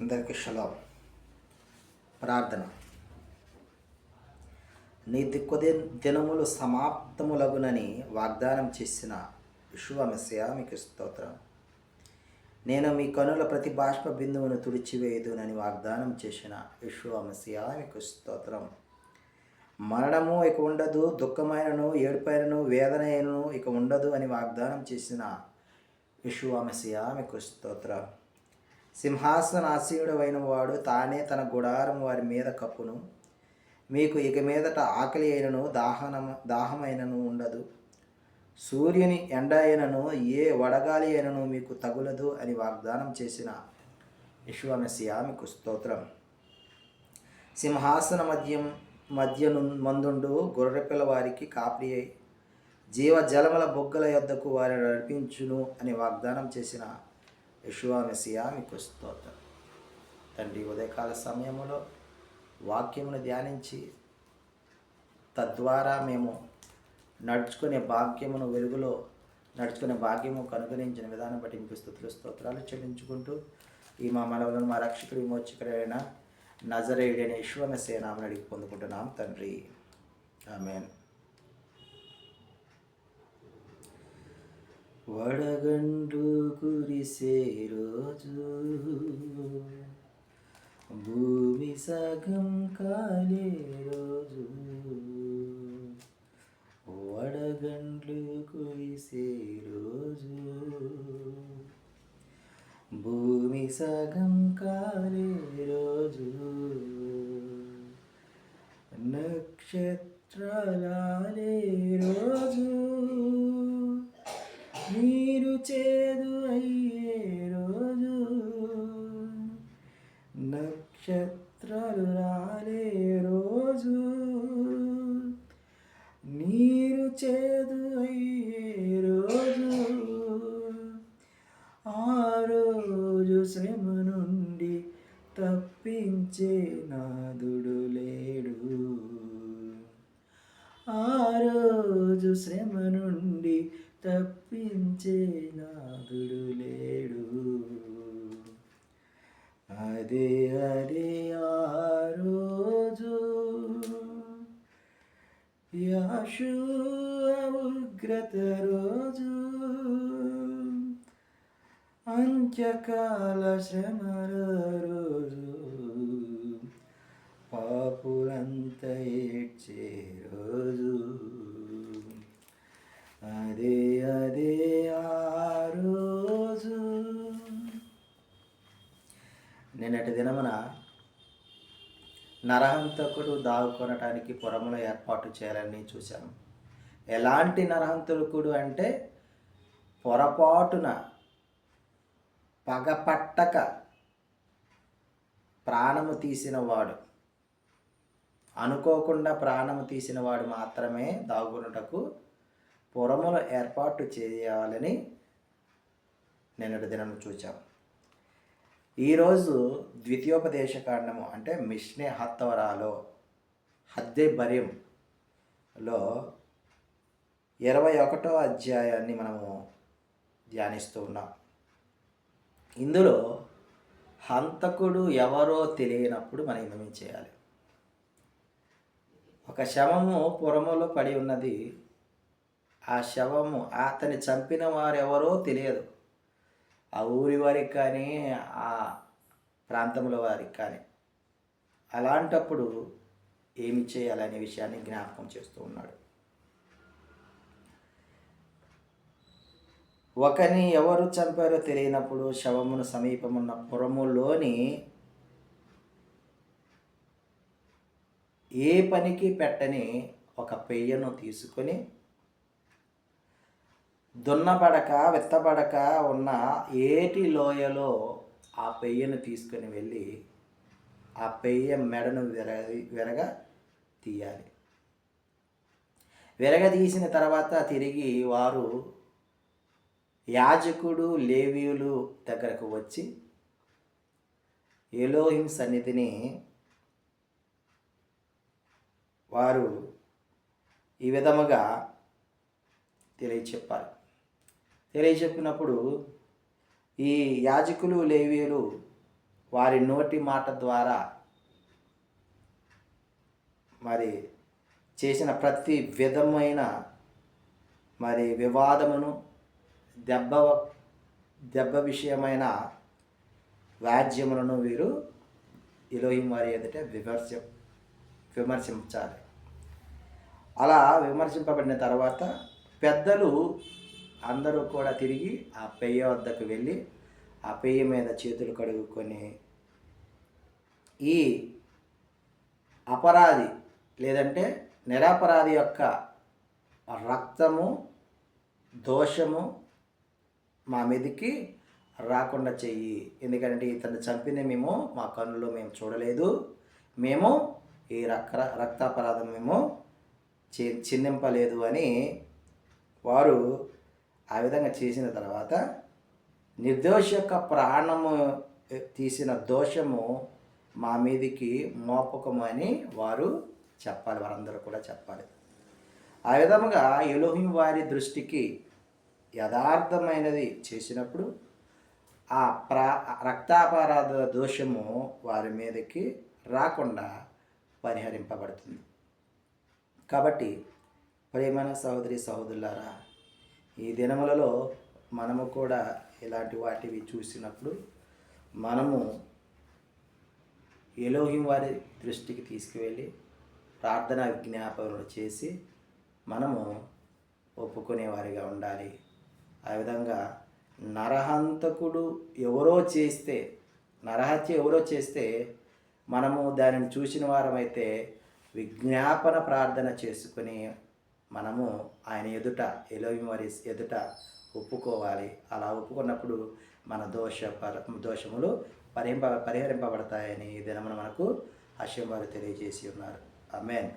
అందరికీ షలో. ప్రార్థన. నీ దిక్కుదే దినములు సమాప్తములగునని వాగ్దానం చేసిన విశ్వమస్య మీకు స్తోత్రం. నేను మీ కనుల ప్రతి బాష్ప బిందువును తుడిచివేయదునని వాగ్దానం చేసిన విశ్వమస్య మీకు స్తోత్రం. మరణము ఇక ఉండదు దుఃఖమైనను ఏడుపైనను వేదన అయినను ఇక ఉండదు అని వాగ్దానం చేసిన విశ్వమస్య మీకు స్తోత్రం. సింహాసనాసీనుడైన వాడు తానే తన గుడారం వారి మీద కప్పును. మీకు ఇక మీదట ఆకలి అయినను దాహన దాహమైనను ఉండదు. సూర్యుని ఎండ అయినను ఏ వడగాలి అయినను మీకు తగులదు అని వాగ్దానం చేసిన విశ్వమసియా మీకు స్తోత్రం. సింహాసన మధ్యం మధ్యను మందుండు గొర్రెపిల్ల వారికి కాపరి అయి జీవ జలముల బొగ్గల యొద్దకు వారిని నడిపించును అని వాగ్దానం చేసిన యశువామెసియా మీకు స్తోత్రం తండ్రి ఉదయకాల సమయంలో వాక్యమును ధ్యానించి తద్వారా మేము నడుచుకునే భాగ్యమును వెలుగులో నడుచుకునే భాగ్యము కనుగొనించిన విధానం బట్టి మీకు స్థుతులు స్తోత్రాలు చెల్లించుకుంటూ ఈ మా మనవులను మా రక్షకుడు విమోచకుడైన నజరేయుడైన యశ్వనసేనామని అడిగి పొందుకుంటున్నాం. తండ్రి. ఆమెన్. వడగండు కురిసే రోజు. భూమి సగం కాలే రోజు. వడగండ్లు కురిసే రోజు. భూమి సగం కాలే రోజు. నక్షత్రాలే రోజు. చేదు అయ్యే రోజు. నక్షత్రాలు రాలే రోజు. నీరు చేదు తప్పించే నాదుడు లేడు. అదే అదే ఆ రోజు యాశు ఉగ్రత రోజు అంత్యకాల శ్రమల రోజు పాపులంత ఏడ్చే రోజు నిన్నటి దినమున నరహంతకుడు దాగుకొనటానికి పురములో ఏర్పాటు చేయాలని చూశాము ఎలాంటి నరహంతకుడు అంటే పొరపాటున పగపట్టక ప్రాణము తీసిన వాడు అనుకోకుండా ప్రాణము తీసిన వాడు మాత్రమే దాగునటకు పురములు ఏర్పాటు చేయాలని నిన్నటి దినం చూచాం ఈరోజు ద్వితీయోపదేశ కాండము అంటే మిష్నే హత్తవరాలో హద్దే భర్యంలో ఇరవై ఒకటో అధ్యాయాన్ని మనము ధ్యానిస్తూ ఉన్నాం. ఇందులో హంతకుడు ఎవరో తెలియనప్పుడు మనం ఏమేమి చేయాలి. ఒక శవము పురములో పడి ఉన్నది. ఆ శవము అతని చంపిన వారు ఎవరో తెలియదు. ఆ ఊరి వారికి కానీ ఆ ప్రాంతంలో వారికి కానీ అలాంటప్పుడు ఏమి చేయాలనే విషయాన్ని జ్ఞాపకం చేస్తూ ఉన్నాడు. ఒకని ఎవరు చంపారో తెలియనప్పుడు శవమును సమీపమున్న పురములోని ఏ పనికి పెట్టని ఒక పెయ్యను తీసుకొని దున్నబడక విత్తబడక ఉన్న ఏటి లోయలో ఆ పెయ్యను తీసుకొని వెళ్ళి ఆ పెయ్య మెడను విరగ విరగ తీయాలి. విరగదీసిన తర్వాత తిరిగి వారు యాజకుడు లేవీయులు దగ్గరకు వచ్చి ఎలోహిం సన్నిధిని వారు ఈ విధముగా తెలియచెప్పాలి. తెలియచెప్పినప్పుడు ఈ యాజకులు లేవీయులు వారి నోటి మాట ద్వారా మరి చేసిన ప్రతి విధమైన మరి వివాదమును దెబ్బ దెబ్బ విషయమైన వ్యాజ్యములను వీరు ఇలోహిం వారి ఎదుట విమర్శ విమర్శించాలి. అలా విమర్శింపబడిన తర్వాత పెద్దలు అందరూ కూడా తిరిగి ఆ పెయ్య వద్దకు వెళ్ళి ఆ పెయ్య మీద చేతులు కడుగుకొని ఈ అపరాధి లేదంటే నిరపరాధి యొక్క రక్తము దోషము మా మీదకి రాకుండా చెయ్యి. ఎందుకంటే ఇతను చంపింది మేము మా కన్నులో మేము చూడలేదు. మేము ఈ రక్త రక్తాపరాధం మేము చి చిందింపలేదు అని వారు ఆ విధంగా చేసిన తర్వాత నిర్దోషి యొక్క ప్రాణము తీసిన దోషము మా మీదికి మోపకమని వారు చెప్పాలి వారందరూ కూడా చెప్పాలి. ఆ విధముగా ఎలోహిం వారి దృష్టికి యథార్థమైనది చేసినప్పుడు ఆ ప్రా రక్తాపరాధ దోషము వారి మీదకి రాకుండా పరిహరింపబడుతుంది. కాబట్టి ప్రేమైన సహోదరి సహోదరులారా ఈ దినములలో మనము కూడా ఇలాంటి వాటివి చూసినప్పుడు మనము ఎలోహిం వారి దృష్టికి తీసుకువెళ్ళి ప్రార్థన విజ్ఞాపనలు చేసి మనము ఒప్పుకునేవారిగా ఉండాలి. ఆ విధంగా నరహంతకుడు ఎవరో చేస్తే నరహత్య ఎవరో చేస్తే మనము దానిని చూసిన వారమైతే విజ్ఞాపన ప్రార్థన చేసుకుని మనము ఆయన ఎదుట ఎలోవి వారి ఎదుట ఒప్పుకోవాలి. అలా ఒప్పుకున్నప్పుడు మన దోష పర దోషములు పరిహింప పరిహరింపబడతాయని ఈ దినమున మనకు హర్షం వారు తెలియజేసి ఉన్నారు. అమెన్